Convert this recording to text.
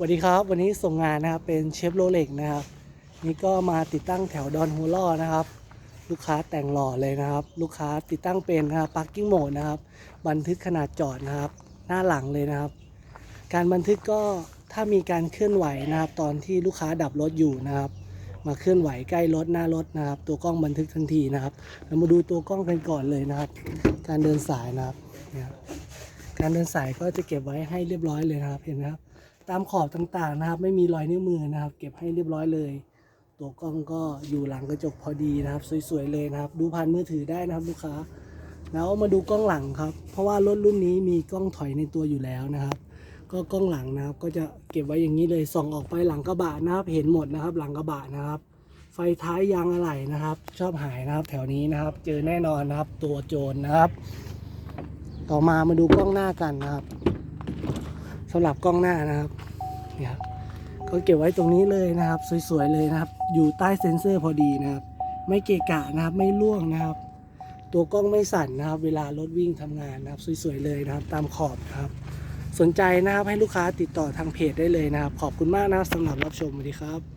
สวัสดีครับ วันนี้ส่งงานนะครับเป็นเชฟโรเล็กนะครับ นี่ก็มาติดตั้งแถวดอนหัวล่อนะครับ ลูกค้าแต่งหล่อเลยนะครับ ลูกค้าติดตั้งเป็นนะครับพาร์กิ้งโหมดนะครับ บันทึกขนาดจอดนะครับ หน้าหลังเลยนะครับ การบันทึกก็ถ้ามีการเคลื่อนไหวนะครับ ตอนที่ลูกค้าดับรถอยู่นะครับ มาเคลื่อนไหวใกล้รถหน้ารถนะครับ ตัวกล้องบันทึกทันทีนะครับ เรามาดูตัวกล้องกันก่อนเลยนะครับ การเดินสายนะครับเนี่ยครับการเดินสายก็จะเก็บไว้ให้เรียบร้อยเลยนะครับเห็นไหมครับ ตามขอบต่างๆนะครับ ไม่มีรอยนิ้วมือนะครับ เก็บให้เรียบร้อยเลย ตัวกล้องก็อยู่หลังกระจกพอดีนะครับ สวยๆเลยนะครับ ดูผ่านมือถือได้นะครับลูกค้า แล้วมาดูกล้องหลังครับ เพราะว่ารถรุ่นนี้มีกล้องถอยในตัวอยู่แล้วนะครับ ก็กล้องหลังนะครับ ก็จะเก็บไว้อย่างนี้เลยส่องออกไปหลังกระบะนะครับ เห็นหมดนะครับ หลังกระบะนะครับไฟท้ายยางอะไหล่นะครับ ชอบหายนะครับ แถวนี้นะครับ เจอแน่นอนนะครับ ตัวโจรนะครับ ต่อมามาดูกล้องหน้ากันนะครับ สำหรับกล้องหน้านะครับเนี่ยครับก็เก็บไว้ตรงนี้เลยนะครับ สวยๆเลยนะครับ อยู่ใต้เซ็นเซอร์พอดีนะครับ ไม่เกะกะนะครับไม่ล่วงนะครับ ตัวกล้องไม่สั่นนะครับ เวลารถวิ่งทำงานนะครับ สวยๆเลยนะครับ ตามขอบนะครับ สนใจนะครับให้ลูกค้าติดต่อทางเพจได้เลยนะครับ ขอบคุณมากนะครับสำหรับรับชมสวัสดีครับ